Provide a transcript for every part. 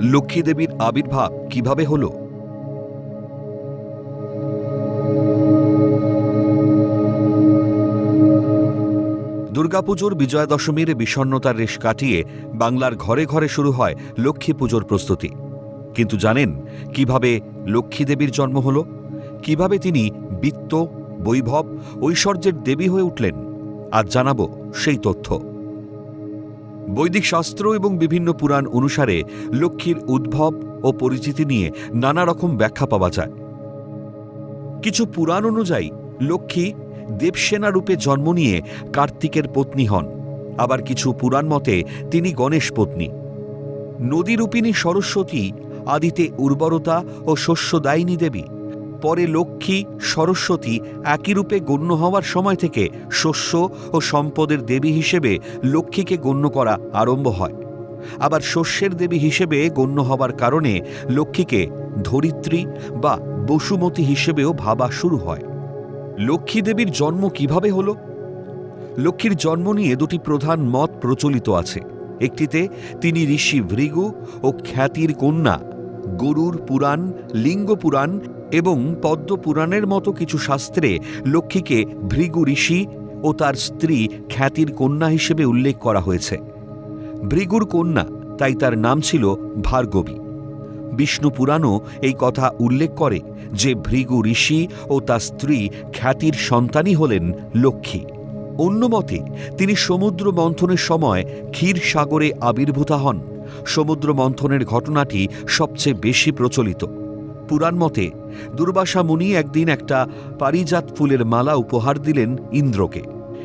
লক্ষ্মী দেবীর আবির্ভাব কীভাবে হল? দুর্গাপুজোর বিজয়া দশমীর বিষণ্নতার রেশ কাটিয়ে বাংলার ঘরে ঘরে শুরু হয় লক্ষ্মী পুজোর প্রস্তুতি। কিন্তু জানেন কীভাবে লক্ষ্মী দেবীর জন্ম হল? কীভাবে তিনি বিত্ত, বৈভব, ঐশ্বর্যের দেবী হয়ে উঠলেন? আজ জানাব সেই তথ্য। বৈদিক শাস্ত্র এবং বিভিন্ন পুরাণ অনুসারে লক্ষ্মীর উদ্ভব ও পরিচিতি নিয়ে নানা রকম ব্যাখ্যা পাওয়া যায়। কিছু পুরাণ অনুযায়ী, লক্ষ্মী দেবসেনা রূপে জন্ম নিয়ে কার্তিকের পত্নী হন। আবার কিছু পুরাণ মতে, তিনি গণেশ পত্নী। নদীরূপিণী সরস্বতী আদিতে উর্বরতা ও শস্যদায়িনী দেবী। পরে লক্ষ্মী, সরস্বতী একই রূপে গণ্য হওয়ার সময় থেকে শস্য ও সম্পদের দেবী হিসেবে লক্ষ্মীকে গণ্য করা আরম্ভ হয়। আবার শস্যের দেবী হিসেবে গণ্য হওয়ার কারণে লক্ষ্মীকে ধরিত্রী বা বসুমতী হিসেবেও ভাবা শুরু হয়। লক্ষ্মী দেবীর জন্ম কীভাবে হলো? লক্ষ্মীর জন্ম নিয়ে দুটি প্রধান মত প্রচলিত আছে। একটিতে তিনি ঋষি ভৃগু ও খ্যাতির কন্যা, গরুর পুরাণ লিঙ্গ পুরাণ এবং পদ্ম পুরাণের মতো কিছু শাস্ত্রে লক্ষ্মীকে ভৃগু ঋষি ও তার স্ত্রী খ্যাতির কন্যা হিসেবে উল্লেখ করা হয়েছে। ভৃগুর কন্যা, তাই তার নাম ছিল ভার্গবী। বিষ্ণু পুরাণও এই কথা উল্লেখ করে যে ভৃগু ঋষি ও তার স্ত্রী খ্যাতির সন্তানই হলেন লক্ষ্মী। অন্য মতে, তিনি সমুদ্র মন্থনের সময় ক্ষীর সাগরে আবির্ভূতা হন। সমুদ্র মন্থনের ঘটনাটি সবচেয়ে বেশি প্রচলিত। পুরাণ মতে, দুর্বাসা মুনি একদিন একটা পারিজাত ফুলের মালা উপহার দিলেন ইন্দ্রকে।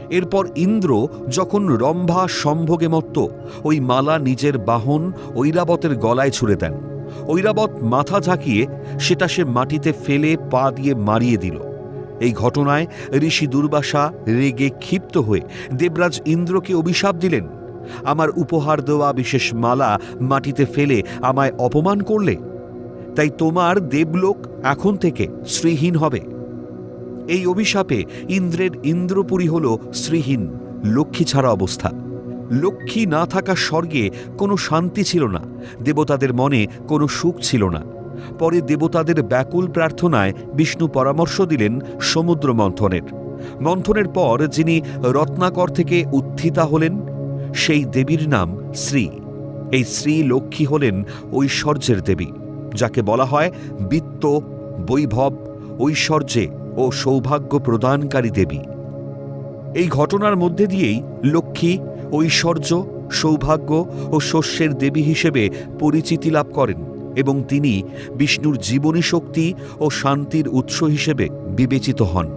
এরপর ইন্দ্র যখন রম্ভা সম্ভোগে মত্ত, ওই মালা নিজের বাহন ঐরাবতের গলায় ছুড়ে দেন। ঐরাবত মাথা ঝাঁকিয়ে সেটা সে মাটিতে ফেলে পা দিয়ে মারিয়ে দিল। এই ঘটনায় ঋষি দুর্বাসা রেগে ক্ষিপ্ত হয়ে দেবরাজ ইন্দ্রকে অভিশাপ দিলেন। আমার উপহার দেওয়া বিশেষ মালা মাটিতে ফেলে আমায় অপমান করলে? তাই তোমার দেবলোক এখন থেকে শ্রীহীন হবে। এই অভিশাপে ইন্দ্রের ইন্দ্রপুরী হল শ্রীহীন, লক্ষ্মী ছাড়া অবস্থা। লক্ষ্মী না থাকা স্বর্গে কোনো শান্তি ছিল না, দেবতাদের মনে কোনো সুখ ছিল না। পরে দেবতাদের ব্যাকুল প্রার্থনায় বিষ্ণু পরামর্শ দিলেন সমুদ্র মন্থনের। মন্থনের পর যিনি রত্নাকর থেকে উত্থিতা হলেন, সেই দেবীর নাম শ্রী। এই শ্রী লক্ষ্মী হলেন ঐশ্বর্যের দেবী। যাকে বলা হয় বিত্ত, বৈভব, ঐশ্বর্যে ও সৌভাগ্য প্রদানকারী দেবী। এই ঘটনার মধ্যে দিয়েই লক্ষ্মী ঐশ্বর্য, সৌভাগ্য ও শস্যের দেবী হিসেবে পরিচিতি লাভ করেন এবং তিনি বিষ্ণুর জীবনী শক্তি ও শান্তির উৎস হিসেবে বিবেচিত হন।